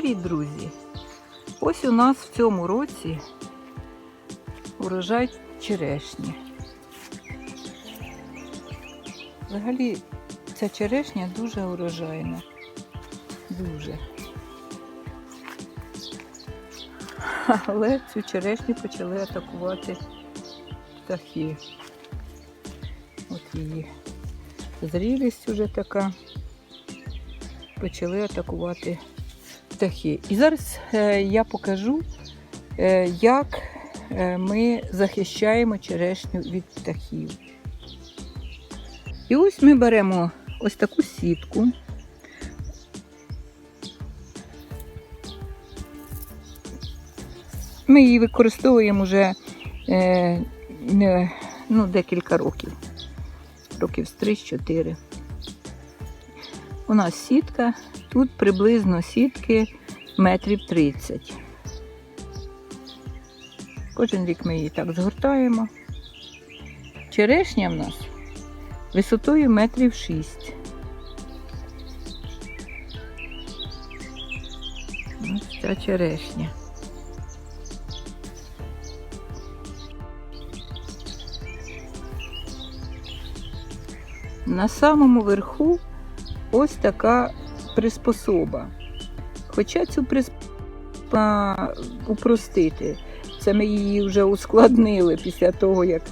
Привіт, друзі! Ось у нас в цьому році урожай черешні. Взагалі ця черешня дуже урожайна. Дуже. Але цю черешню почали атакувати птахи. От її зрілість уже така. Почали атакувати птахи. І зараз е, я покажу, е, як е, ми захищаємо черешню від птахів. І ось ми беремо ось таку сітку. Ми її використовуємо вже е, ну, декілька років, років з 3-4. У нас сітка, тут приблизно сітки метрів 30. Кожен рік ми її так згортаємо. Черешня в нас висотою метрів 6. Ось ця черешня. На самому верху ось така приспособа. Хоча цю приспособу упростити, це ми її вже ускладнили після того, як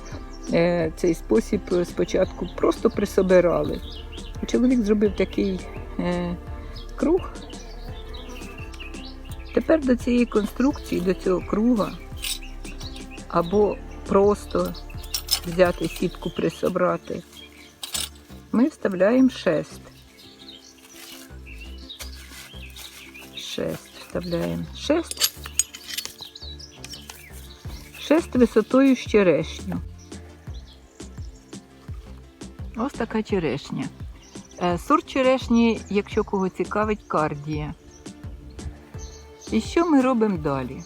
е, цей спосіб спочатку просто присобирали. Чоловік зробив такий е, круг. Тепер до цієї конструкції, до цього круга, або просто взяти сітку присобрати, ми вставляємо шест. Шест вставляємо. Шест. Шест висотою з черешню. Ось така черешня. Е, Сорт черешні, якщо кого цікавить, кардія. І що ми робимо далі?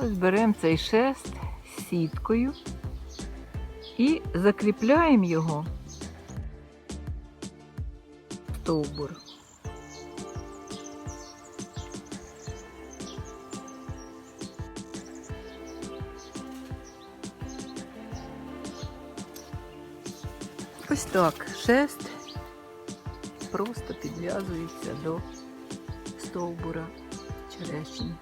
Ось беремо цей шест сіткою і закріпляємо його в стовбур. Ось так шест просто підв'язується до стовбура черешні.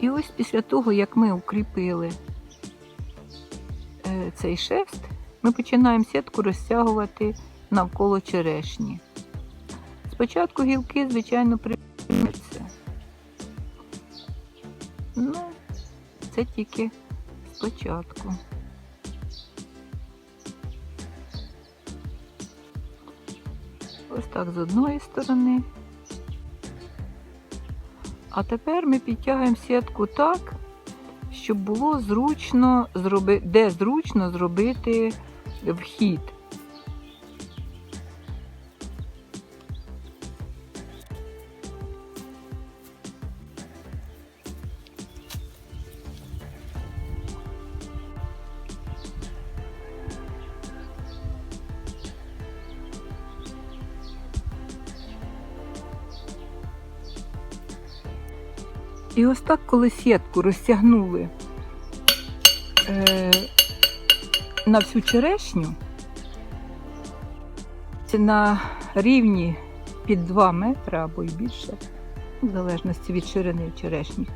І ось після того, як ми укріпили е, цей шерст, ми починаємо сітку розтягувати навколо черешні. Спочатку гілки, звичайно, приймуться. Ну, це тільки спочатку. Ось так з одної сторони. А тепер ми підтягуємо сітку так, щоб було зручно зробити, де зручно зробити вхід. І ось так, коли сітку розтягнули е, на всю черешню, на рівні під 2 метри або й більше, в залежності від ширини черешні,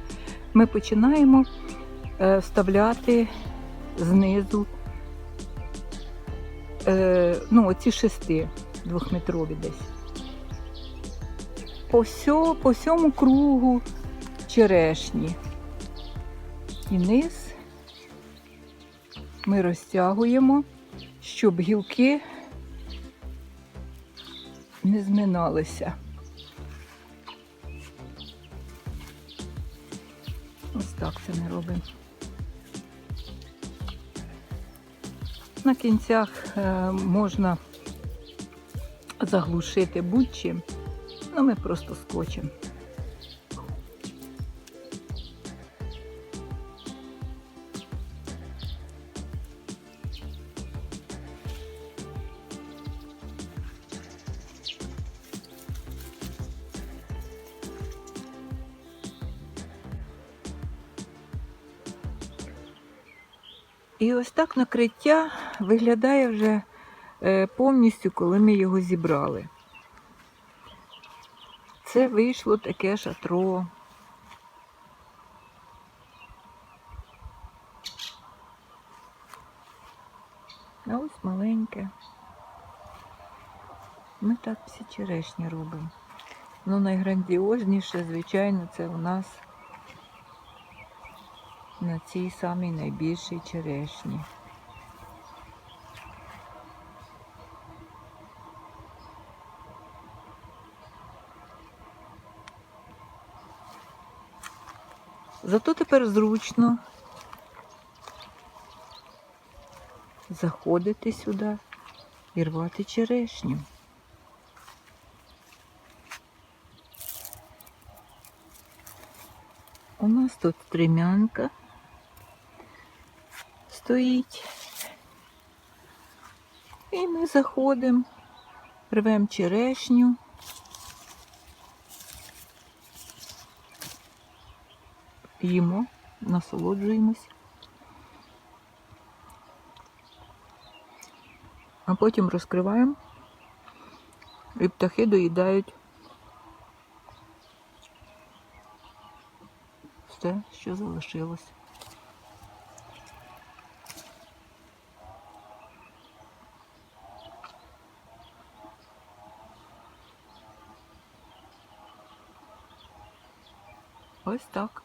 ми починаємо е, вставляти знизу е, ну, оці шести двохметрові десь. По всьому кругу черешні. І низ ми розтягуємо, щоб гілки не зминалися. Ось так це ми робимо. На кінцях е, можна заглушити будь-чим, але ми просто скотчем. І ось так накриття виглядає вже е, повністю, коли ми його зібрали. Це вийшло таке шатро. А ось маленьке. Ми так всі черешні робимо. Ну, найграндіозніше, звичайно, це у нас на цій самій найбільшій черешні. Зато тепер зручно заходити сюди і рвати черешню. У нас тут стремянка стоїть. І ми заходимо, рвемо черешню. Їмо, насолоджуємось. А потім розкриваємо і птахи доїдають все, що залишилось. Ось так.